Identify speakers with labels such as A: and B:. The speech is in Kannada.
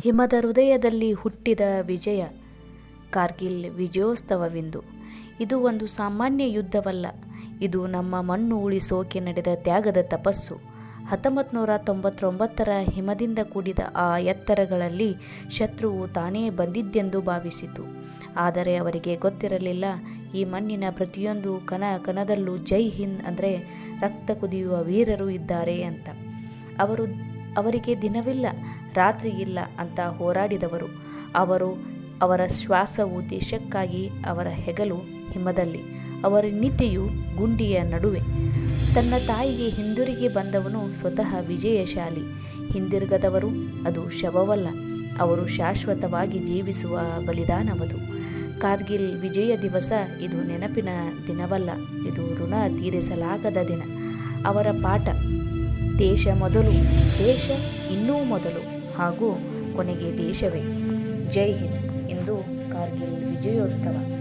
A: ಹಿಮದ ಹೃದಯದಲ್ಲಿ ಹುಟ್ಟಿದ ವಿಜಯ, ಕಾರ್ಗಿಲ್ ವಿಜಯೋತ್ಸವವಿಂದು. ಇದು ಒಂದು ಸಾಮಾನ್ಯ ಯುದ್ಧವಲ್ಲ. ಇದು ನಮ್ಮ ಮಣ್ಣು ಉಳಿಸೋಕೆ ನಡೆದ ತ್ಯಾಗದ ತಪಸ್ಸು. ಹತ್ತೊಂಬತ್ತು ನೂರ ತೊಂಬತ್ತೊಂಬತ್ತರ ಹಿಮದಿಂದ ಕೂಡಿದ ಆ ಎತ್ತರಗಳಲ್ಲಿ ಶತ್ರುವು ತಾನೇ ಬಂದಿದ್ದೆಂದು ಭಾವಿಸಿತು. ಆದರೆ ಅವರಿಗೆ ಗೊತ್ತಿರಲಿಲ್ಲ, ಈ ಮಣ್ಣಿನ ಪ್ರತಿಯೊಂದು ಕಣ ಕಣದಲ್ಲೂ ಜೈ ಹಿಂದ್ ಅಂದರೆ ರಕ್ತ ಕುದಿಯುವ ವೀರರು ಇದ್ದಾರೆ ಅಂತ. ಅವರು, ಅವರಿಗೆ ದಿನವಿಲ್ಲ ರಾತ್ರಿ ಇಲ್ಲ ಅಂತ ಹೋರಾಡಿದವರು. ಅವರು ಅವರ ಶ್ವಾಸವು ದೇಶಕ್ಕಾಗಿ ಅವರ ಹೆಗಲು ಹಿಮದಲ್ಲಿ, ಅವರ ನಿದ್ದೆಯು ಗುಂಡಿಯ ನಡುವೆ. ತನ್ನ ತಾಯಿಗೆ ಹಿಂದಿರುಗಿ ಬಂದವನು ಸ್ವತಃ ವಿಜಯಶಾಲಿ. ಹಿಂದಿರುಗದವರು ಅದು ಶವವಲ್ಲ, ಅವರು ಶಾಶ್ವತವಾಗಿ ಜೀವಿಸುವ ಬಲಿದಾನವದು. ಕಾರ್ಗಿಲ್ ವಿಜಯ ದಿವಸ ಇದು ನೆನಪಿನ ದಿನವಲ್ಲ, ಇದು ಋಣ ತೀರಿಸಲಾಗದ ದಿನ. ಅವರ ಪಾಠ, ದೇಶ ಮೊದಲು, ದೇಶ ಇನ್ನೂ ಮೊದಲು. ಹಾಗೂ ಕೊನೆಗೆ ದೇಶವೇ. ಜೈ ಹಿಂದ್. ಇಂದು ಕಾರ್ಗಿಲ್ ವಿಜಯೋತ್ಸವ.